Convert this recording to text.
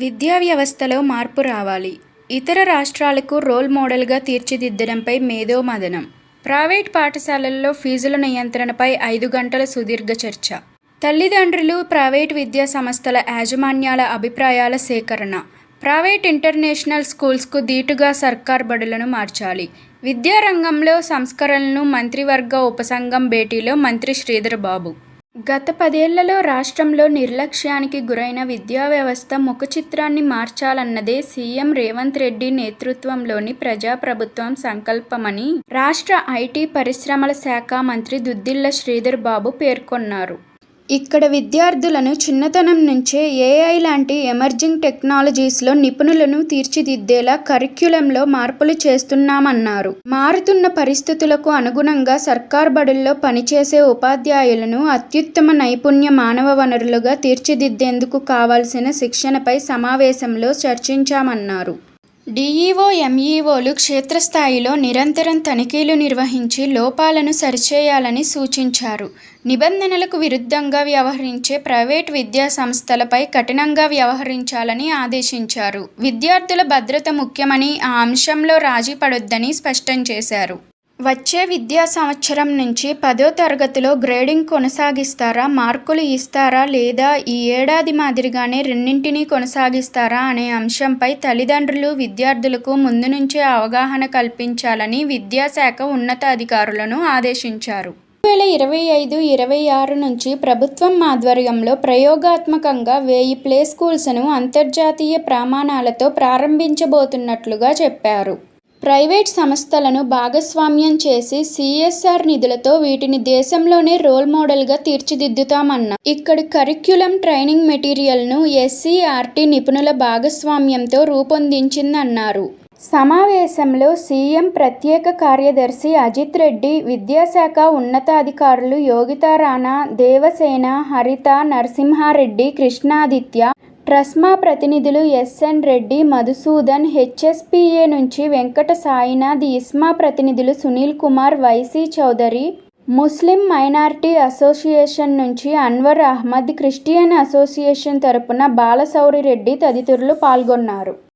విద్యా వ్యవస్థలో మార్పు రావాలి. ఇతర రాష్ట్రాలకు రోల్ మోడల్గా తీర్చిదిద్దడంపై మేధోమథనం ప్రైవేట్ పాఠశాలల్లో ఫీజుల నియంత్రణపై ఐదు గంటల సుదీర్ఘ చర్చ. తల్లిదండ్రులు ప్రైవేట్ విద్యా సంస్థల యాజమాన్యాల అభిప్రాయాల సేకరణ. ప్రైవేట్ ఇంటర్నేషనల్ స్కూల్స్కు దీటుగా సర్కార్ బడులను మార్చాలి. విద్యారంగంలో సంస్కరణలను మంత్రివర్గ ఉపసంఘం భేటీలో మంత్రి శ్రీధర్ బాబు గత పదేళ్ళలో రాష్ట్రంలో నిర్లక్ష్యానికి గురైన విద్యా వ్యవస్థ ముఖచిత్రాన్ని మార్చాలన్నదే సీఎం రేవంత్ రెడ్డి నేతృత్వంలోని ప్రజాప్రభుత్వం సంకల్పమని రాష్ట్ర ఐటీ పరిశ్రమల శాఖ మంత్రి దుద్దిళ్ళ శ్రీధర్ బాబు పేర్కొన్నారు. ఇక్కడ విద్యార్థులను చిన్నతనం నుంచే ఏఐ లాంటి ఎమర్జింగ్ టెక్నాలజీస్లో నిపుణులను తీర్చిదిద్దేలా కరిక్యులంలో మార్పులు చేస్తున్నామన్నారు. మారుతున్న పరిస్థితులకు అనుగుణంగా సర్కార్ బడుల్లో పనిచేసే ఉపాధ్యాయులను అత్యుత్తమ నైపుణ్య మానవ వనరులుగా తీర్చిదిద్దేందుకు కావాల్సిన శిక్షణపై సమావేశంలో చర్చించామన్నారు. డీఈఓ ఎంఈఓలు క్షేత్రస్థాయిలో నిరంతరం తనిఖీలు నిర్వహించి లోపాలను సరిచేయాలని సూచించారు. నిబంధనలకు విరుద్ధంగా వ్యవహరించే ప్రైవేట్ విద్యా సంస్థలపై కఠినంగా వ్యవహరించాలని ఆదేశించారు. విద్యార్థుల భద్రత ముఖ్యమని ఆ అంశంలో రాజీ పడొద్దని స్పష్టం చేశారు. వచ్చే విద్యా సంవత్సరం నుంచి పదో తరగతిలో గ్రేడింగ్ కొనసాగిస్తారా? మార్కులు ఇస్తారా? లేదా ఈ ఏడాది మాదిరిగానే రెండింటినీ కొనసాగిస్తారా అనే అంశంపై తల్లిదండ్రులు విద్యార్థులకు ముందు నుంచే అవగాహన కల్పించాలని విద్యాశాఖ ఉన్నతాధికారులను ఆదేశించారు. రెండు వేల ఇరవై ఐదు ఇరవై ఆరు నుంచి ప్రభుత్వం ఆధ్వర్యంలో ప్రయోగాత్మకంగా వెయ్యి ప్లే స్కూల్స్ను అంతర్జాతీయ ప్రమాణాలతో ప్రారంభించబోతున్నట్లుగా చెప్పారు. ప్రైవేట్ సంస్థలను భాగస్వామ్యం చేసి సిఎస్ఆర్ నిధులతో వీటిని దేశంలోనే రోల్ మోడల్గా తీర్చిదిద్దుతామన్నారు ఇక్కడి కరిక్యులం ట్రైనింగ్ మెటీరియల్ను ఎస్సీఆర్టీ నిపుణుల భాగస్వామ్యంతో రూపొందించిందన్నారు. సమావేశంలో సీఎం ప్రత్యేక కార్యదర్శి అజిత్ రెడ్డి విద్యాశాఖ ఉన్నతాధికారులు యోగితారాణా దేవసేన హరిత నరసింహారెడ్డి కృష్ణాదిత్య ట్రస్మా ప్రతినిధులు ఎస్ఎన్ రెడ్డి మధుసూదన్ హెచ్ఎస్పీఏ నుంచి వెంకట సాయినాథ్ ఇస్మా ప్రతినిధులు Sunil Kumar YC Chowdary Muslim minority association నుంచి అన్వర్ అహ్మద్ క్రిస్టియన్ అసోసియేషన్ తరపున బాలసౌరి రెడ్డి తదితరులు పాల్గొన్నారు.